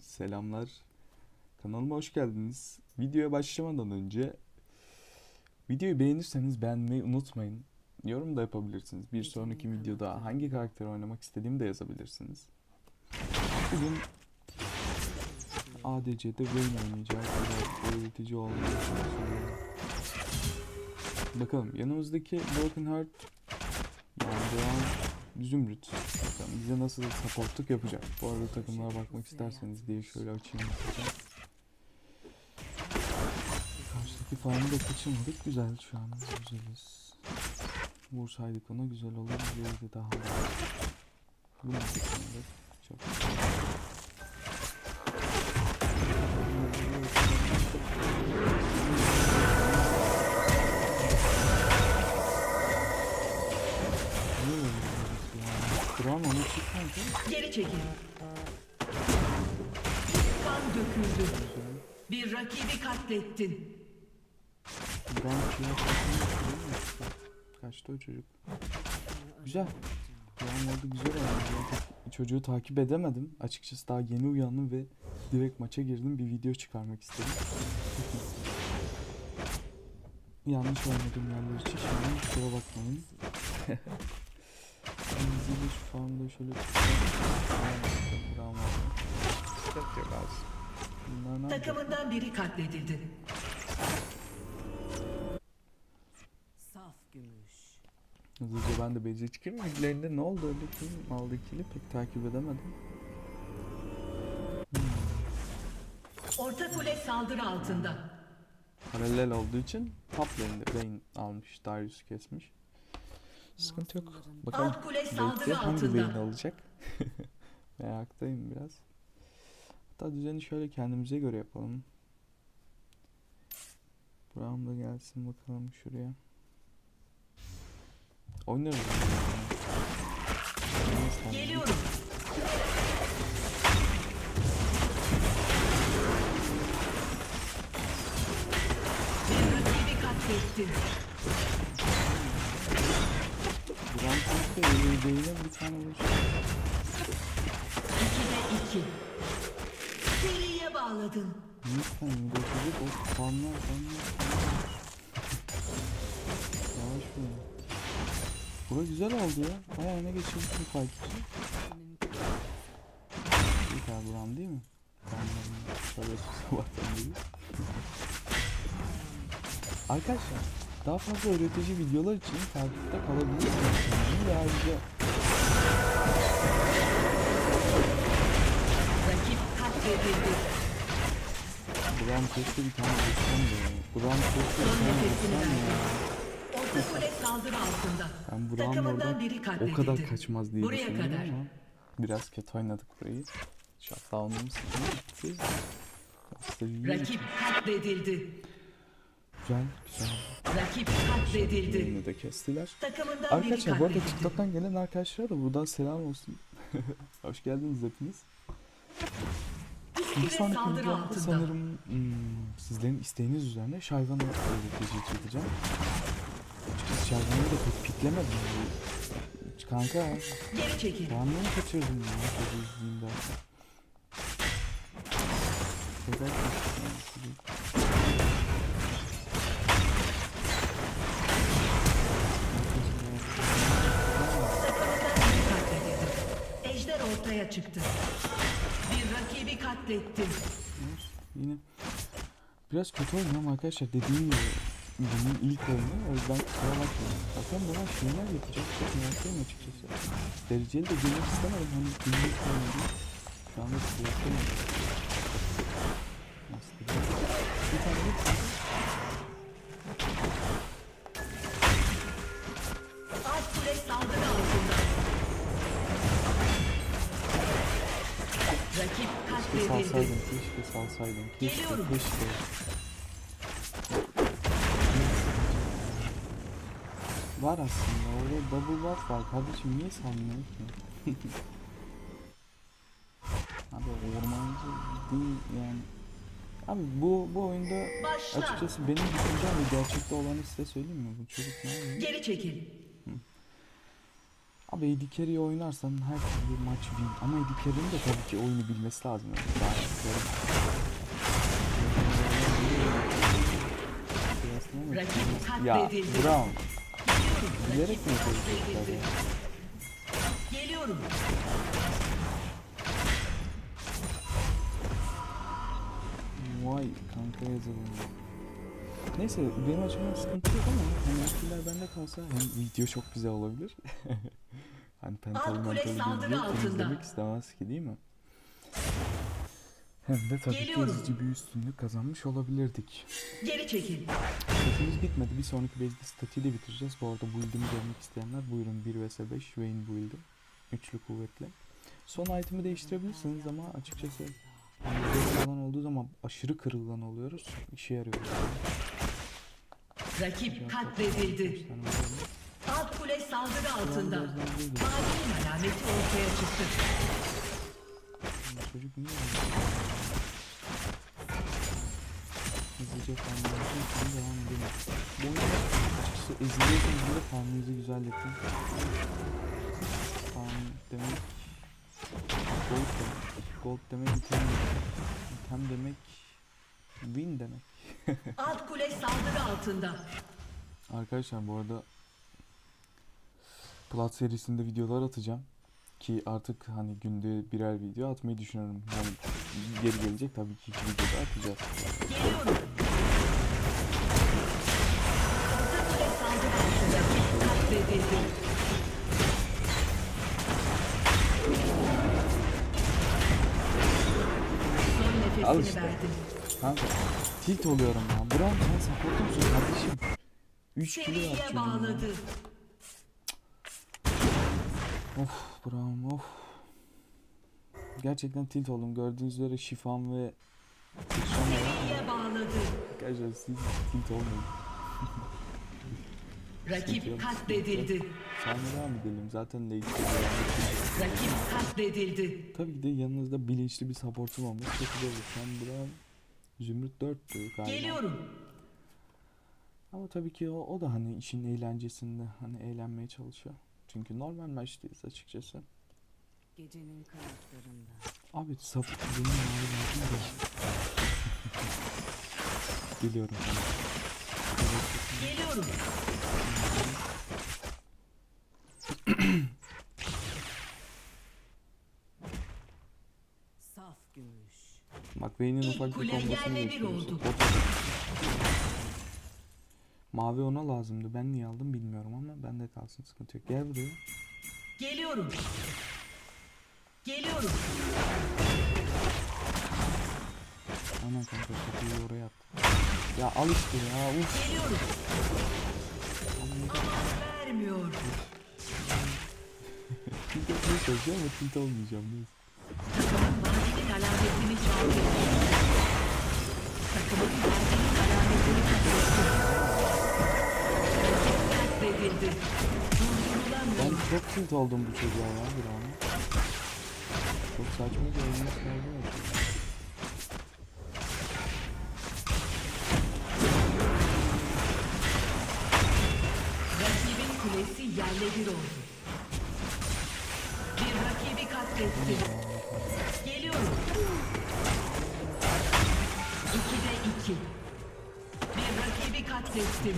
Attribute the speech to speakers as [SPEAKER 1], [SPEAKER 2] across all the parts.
[SPEAKER 1] Selamlar. Kanalıma hoş geldiniz. Videoya başlamadan önce videoyu beğenirseniz beğenmeyi unutmayın. Yorum da yapabilirsiniz. Bir sonraki videoda hangi karakteri oynamak istediğimi de yazabilirsiniz. Bugün ADC'de Vayne oynayacağız. Biraz öğretici olmayı düşünüyorum. Bakalım yanımızdaki Broken Heart yani Doğan Zümrüt. Bakalım bize nasıl supportluk yapacak. Bu arada takımlara bakmak isterseniz diye şöyle açayım. Karşıdaki farmı da kaçırmadık. Güzel şu an. Güzeliz. Vursaydık ona güzel olur. Bir de daha. Bunu da. Çok güzel. Kıram onu çıkmadı.
[SPEAKER 2] Geri çekil. Kan döküldü. Bir rakibi katlettin.
[SPEAKER 1] Kıram kıyafetini Kaçtı o çocuk. Güzel. Kıram oldu güzel oldu. Çocuğu takip edemedim. Açıkçası daha yeni uyandım ve direkt maça girdim. Bir video çıkarmak istedim. Yanlış oynadım yerler için. Şimdi kusura bakmayın. Şu farmda şöyle. Sıkıntı yok abi. Yapacak?
[SPEAKER 2] Takımından biri katledildi.
[SPEAKER 3] Saf gümüş.
[SPEAKER 1] Hızlıca ben de Bece çıkayım. Midlerinde ne oldu öyle kim aldı kili pek takip edemedim.
[SPEAKER 2] Orta kule saldırı altında.
[SPEAKER 1] Paralel olduğu için top lane'de Vayne almış. Darius kesmiş. Sıkıntı yok. Bakalım
[SPEAKER 2] saldırı
[SPEAKER 1] hangi. Vayne alacak? Meraktayım biraz. Hatta düzeni şöyle kendimize göre yapalım. Brown da gelsin bakalım şuraya. Oynarız.
[SPEAKER 2] Geliyorum. Bir rakibi.
[SPEAKER 1] Değilim bir tane vuruşu.
[SPEAKER 2] İkide iki. Seriye bağladın.
[SPEAKER 1] Lütfen müdahale o fanlar fanlar Yavaş mı? Bura güzel oldu ya. Bayağı öne bu fight için. İlk abi buram değil mi? Fanların şöyle sabahtan beri. Arkadaşlar daha fazla öğretici videolar için takipte kalabilirsiniz. Yani ve ayrıca
[SPEAKER 2] Rakip katledildi.
[SPEAKER 1] Buram keşke bir tane vursam da ya. Buram keşke bir
[SPEAKER 2] Son
[SPEAKER 1] tane
[SPEAKER 2] nefesini
[SPEAKER 1] vursam
[SPEAKER 2] verdi.
[SPEAKER 1] ya.
[SPEAKER 2] Orta kule saldırı altında.
[SPEAKER 1] Ben Burak'ın
[SPEAKER 2] Takımından
[SPEAKER 1] oradan
[SPEAKER 2] biri
[SPEAKER 1] o
[SPEAKER 2] katledildi.
[SPEAKER 1] kadar kaçmaz diye
[SPEAKER 2] Buraya
[SPEAKER 1] düşündüm
[SPEAKER 2] kadar.
[SPEAKER 1] ama biraz kötü oynadık burayı. Shutdown'umuz gitti.
[SPEAKER 2] Rakip katledildi.
[SPEAKER 1] Güzel, güzel.
[SPEAKER 2] Rakip katledildi.
[SPEAKER 1] Yine de kestiler.
[SPEAKER 2] Takımından
[SPEAKER 1] Arkadaşlar bu arada. TikTok'tan gelen arkadaşlara da buradan selam olsun. Hoş geldiniz hepiniz. Bir sonraki videomda sanırım hmm, sizlerin isteğiniz üzerine Şayvan'ı öğretici çekeceğim. Açıkçası Şayvan'ı da pek piklemedim. Kanka
[SPEAKER 2] Geri çekil.
[SPEAKER 1] Ben bunu kaçırdım ya. Hadi izleyeyim. Neden kaçırdın?
[SPEAKER 2] Ortaya çıktı. Bir rakibi katletti.
[SPEAKER 1] Yine biraz kötü oynuyorum arkadaşlar dediğim gibi bunun ilk oyunu o yüzden kusura bakmayın. Bakalım bana şeyler yapacak çok meraklıyım açıkçası. Dereceli de girmek istemedim hani günlük oynadım. Şu anda kulaklıyım. Nasıl? Bir tane Salsaydım, keşke salsaydım. Keşke, keşke. Var aslında, orada double buff var. Kardeşim niye salmıyor ki? Abi ormancı değil yani. Abi bu bu oyunda
[SPEAKER 2] Başla.
[SPEAKER 1] açıkçası benim düşüncem ve gerçekte olanı size söyleyeyim mi? Bu çocuk ne yapıyor?
[SPEAKER 2] Geri çekil.
[SPEAKER 1] Abi Carry oynarsan her türlü maç win. Ama Carry'nin de tabii ki oyunu bilmesi lazım. Yani. Daha
[SPEAKER 2] Rakip
[SPEAKER 1] Ya. Brown. Bilerek mi yapıyorsun?
[SPEAKER 2] Geliyorum.
[SPEAKER 1] Vay kanka yazalım. Neyse benim açımdan sıkıntı yok ama hani akiller bende kalsa hem video çok güzel olabilir. hani pentalı mentalı
[SPEAKER 2] saldırı
[SPEAKER 1] video izlemek istemez ki değil mi? Hem de tabii
[SPEAKER 2] Geliyorum.
[SPEAKER 1] ki ezici bir üstünlük kazanmış olabilirdik.
[SPEAKER 2] Geri çekil.
[SPEAKER 1] Statimiz bitmedi. Bir sonraki base'de statiği de bitireceğiz. Bu arada build'imi görmek isteyenler buyurun 1 vs 5 Vayne build'im. Üçlü kuvvetli. Son item'i değiştirebilirsiniz ama açıkçası falan olduğu zaman aşırı kırılgan oluyoruz. İşe yarıyor.
[SPEAKER 2] Rakip katledildi. Alt kule saldırı altında. Mavinin alameti ortaya çıktı.
[SPEAKER 1] Çocuk niye? Hızlıca farmlarımızı için devam edelim. Bu oyunda açıkçası eziliyorken bile farmımızı güzelletin. Farm demek gold demek. Gold demek item demek. İtem demek win demek.
[SPEAKER 2] Alt kule saldırı altında.
[SPEAKER 1] Arkadaşlar bu arada Plat serisinde videolar atacağım. Ki artık hani günde birer video atmayı düşünüyorum. Yani geri gelecek tabii ki iki videoda atacağız. Al işte.
[SPEAKER 2] verdim.
[SPEAKER 1] Kanka tilt oluyorum ya. Brown sen supportu musun kardeşim? 3 kilo var. Of Brown of. Gerçekten tilt oldum. Gördüğünüz üzere şifam ve
[SPEAKER 2] bağladı.
[SPEAKER 1] Arkadaşlar siz tilt olmayın.
[SPEAKER 2] Rakip katledildi.
[SPEAKER 1] Sonra devam edelim. Zaten late.
[SPEAKER 2] Rakip katledildi.
[SPEAKER 1] Tabii ki de yanınızda bilinçli bir supportum olması çok güzel olur. Sen Brown Zümrüt 4'tü galiba.
[SPEAKER 2] Geliyorum.
[SPEAKER 1] Ama tabii ki o, o da hani işin eğlencesinde hani eğlenmeye çalışıyor. Çünkü normal maçtayız açıkçası.
[SPEAKER 3] Gecenin kanatlarında.
[SPEAKER 1] Abi sap benim lazım da. Geliyorum.
[SPEAKER 2] Geliyorum.
[SPEAKER 3] Saf
[SPEAKER 2] İlk
[SPEAKER 1] ufak bir kombosunu da- Mavi ona lazımdı. Ben niye aldım bilmiyorum ama bende kalsın sıkıntı yok. Gel buraya.
[SPEAKER 2] Geliyorum. Geliyorum.
[SPEAKER 1] Aman kanka kapıyı oraya at. Ya al işte ya. Uf.
[SPEAKER 2] Geliyorum. Aman vermiyor.
[SPEAKER 1] Tilt etmeye çalışıyor ama tilt olmayacağım. Neyse. Ben çok tilt oldum bu çocuğa ya bir an. Çok saçma bir oyun ya.
[SPEAKER 2] Rakibin kulesi yerle bir oldu. Bir rakibi katletti. Katlettim.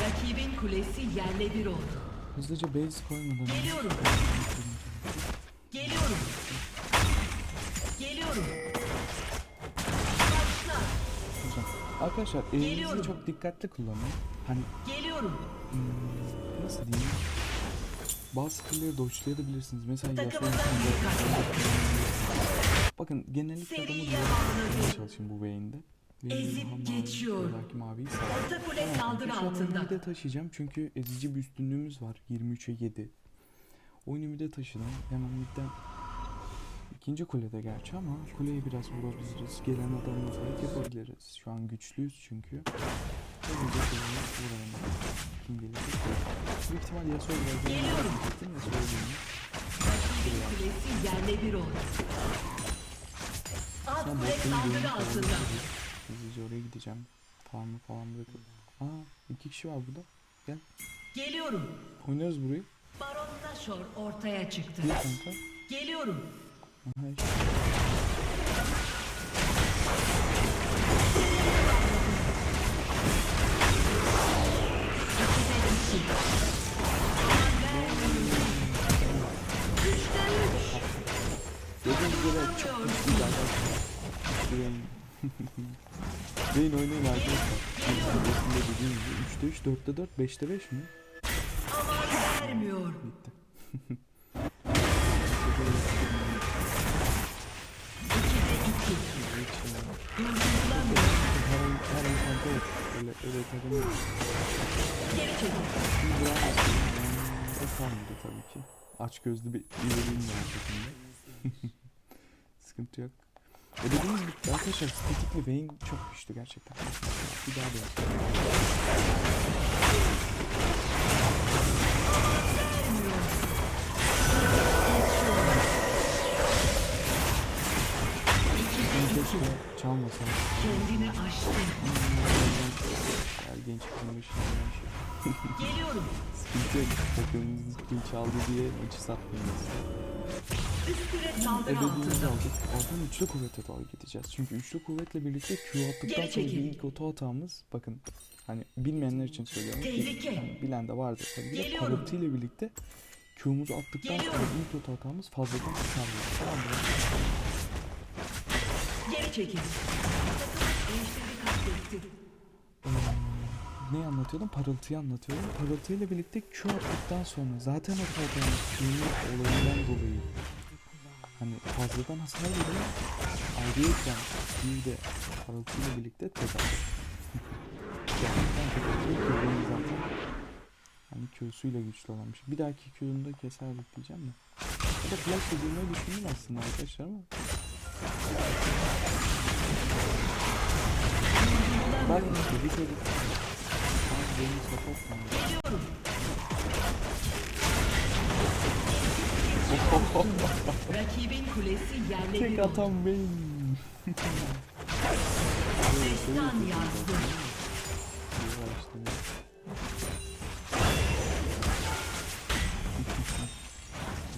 [SPEAKER 2] Rakibin kulesi yerle bir oldu.
[SPEAKER 1] Hızlıca base koymadan
[SPEAKER 2] Geliyorum. Geliyorum. Geliyorum. Başla.
[SPEAKER 1] Güzel. Arkadaşlar elinizi çok dikkatli kullanın. Hani
[SPEAKER 2] Geliyorum.
[SPEAKER 1] hmm, nasıl diyeyim? Bazı skill'leri dodge'layabilirsiniz. Mesela
[SPEAKER 2] katledildi.
[SPEAKER 1] Bakın genellikle adamı
[SPEAKER 2] bağladı.
[SPEAKER 1] çalışın bu Vayne'de.
[SPEAKER 2] Ezip geçiyor. Orta kule saldırı
[SPEAKER 1] an oyunu
[SPEAKER 2] altında.
[SPEAKER 1] de taşıyacağım çünkü ezici bir üstünlüğümüz var. 23'e 7. Oyunu de taşıdım. Hemen midden ikinci kulede gerçi ama kuleye biraz vurabiliriz. Gelen adamla fight yapabiliriz. Şu an güçlüyüz çünkü. Hızlıca kuleye vuralım. Kim gelecek? Büyük ihtimal Yasuo biraz daha
[SPEAKER 2] Geliyorum.
[SPEAKER 1] Yasuo.
[SPEAKER 2] Rakibin kulesi yerle bir oldu. Alt kule saldırı altında.
[SPEAKER 1] Hızlıca oraya gideceğim. Farmı falan bırakıp. Aa iki kişi var burada. Gel.
[SPEAKER 2] Geliyorum.
[SPEAKER 1] Oynarız burayı.
[SPEAKER 2] Baron Nashor ortaya çıktı.
[SPEAKER 1] Gel kanka.
[SPEAKER 2] Geliyorum.
[SPEAKER 1] Aha işte. Gibi evet, çok. Güçlü Beyin oynayın arkadaşlar. Videosunda dediğim gibi 3'te 3, 4'te 4, 5'te 5 mi?
[SPEAKER 2] Vermiyor.
[SPEAKER 1] Bitti. Her an, her an kanka yok. Öyle, öyle kadın yok. Şimdi. O kalmadı tabii ki. Aç gözlü bir üyeliğim var şeklinde. Sıkıntı yok. E dediğimiz gibi arkadaşlar statik ve Vayne çok güçlü gerçekten. Bir daha da Keşke çalmasam.
[SPEAKER 2] Kendini aştı.
[SPEAKER 1] Ya genç kızın başına şey.
[SPEAKER 2] Geliyorum.
[SPEAKER 1] Sıkıntı yok. Kim çaldı diye maçı satmayacağız.
[SPEAKER 2] Üst küre saldırı altında.
[SPEAKER 1] Oradan üçlü kuvvete doğru gideceğiz. Çünkü üçlü kuvvetle birlikte Q attıktan sonra ilk oto hatamız bakın hani bilmeyenler için söylüyorum. ki,
[SPEAKER 2] Tehlike.
[SPEAKER 1] hani bilen de vardır tabii.
[SPEAKER 2] Geliyorum.
[SPEAKER 1] parıltı ile birlikte Q'muzu attıktan sonra ilk oto hatamız fazladan çıkarmıyor. Tamam mı?
[SPEAKER 2] Geri çekil.
[SPEAKER 1] Ee, ne anlatıyordum? Parıltıyı anlatıyordum. Parıltı ile birlikte Q attıktan sonra zaten oto hatamız Q'nun olayından dolayı hani fazladan hasar veriyor. Ayrıyeten bir de parıltıyla birlikte tek atıyor. Gerçekten tek atıyor ki benim zaten hani Q'suyla güçlü olan bir şey. Bir dahaki Q'unda keserdik diyeceğim de. Ya da flash edilmeyi düşündüm aslında arkadaşlar ama. Bak bir kere Abi beni support mu?
[SPEAKER 2] Rakibin kulesi yerle bir
[SPEAKER 1] Tek atan benim.
[SPEAKER 2] Destan yazdı.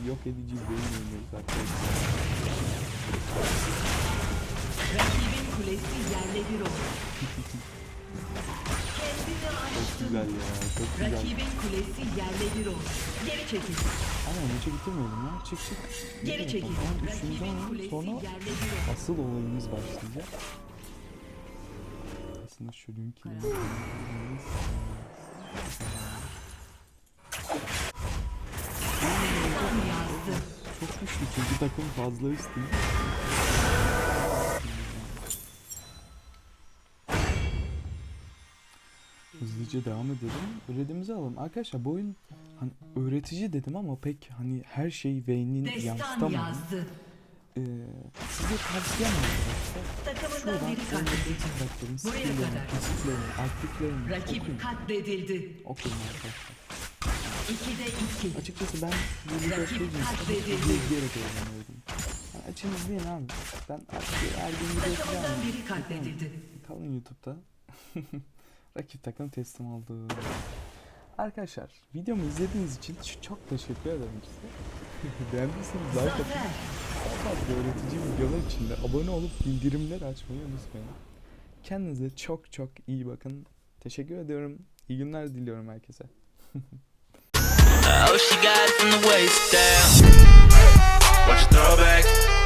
[SPEAKER 1] Yok edici beyin oynuyoruz arkadaşlar.
[SPEAKER 2] Rakibin kulesi yerle bir oldu.
[SPEAKER 1] Çok güzel ya, çok güzel.
[SPEAKER 2] Rakibin kulesi yerle bir oldu. Geri çekil.
[SPEAKER 1] Ama maça bitirmeyelim ya, çık çık.
[SPEAKER 2] Geri çekil. Rakibin
[SPEAKER 1] alalım, sonra asıl olayımız başlayacak. Aslında şu
[SPEAKER 2] yazdı.
[SPEAKER 1] Çok güçlü çünkü takım fazla üstün. Hızlıca devam edelim. Öğretimizi alalım. Arkadaşlar bu oyun hani öğretici dedim ama pek hani her
[SPEAKER 2] Destan
[SPEAKER 1] yansıtamadı.
[SPEAKER 2] yazdı.
[SPEAKER 1] Ee, size tavsiyem arkadaşlar. Şuradan karakterin skilllerini, pasiflerini, aktiflerini
[SPEAKER 2] Rakip
[SPEAKER 1] okuyun.
[SPEAKER 2] katledildi.
[SPEAKER 1] Okuyun arkadaşlar.
[SPEAKER 2] İkide iki.
[SPEAKER 1] Açıkçası ben bu videoyu
[SPEAKER 2] Rakip
[SPEAKER 1] izleyeceğim.
[SPEAKER 2] katledildi.
[SPEAKER 1] izleyerek öğreniyorum. Yani açın izleyin abi. Ben artık her gün video
[SPEAKER 2] Takımından
[SPEAKER 1] yapacağım.
[SPEAKER 2] biri katledildi.
[SPEAKER 1] Kalın YouTube'da. Rakip takım teslim oldu. Arkadaşlar videomu izlediğiniz için çok teşekkür ederim size. Beğendiyseniz like atın. Fazla öğretici videolar için de abone olup bildirimleri açmayı unutmayın. Kendinize çok çok iyi bakın. Teşekkür ediyorum. İyi günler diliyorum herkese.
[SPEAKER 4] Oh, she got it from the waist down. Watch your throwback.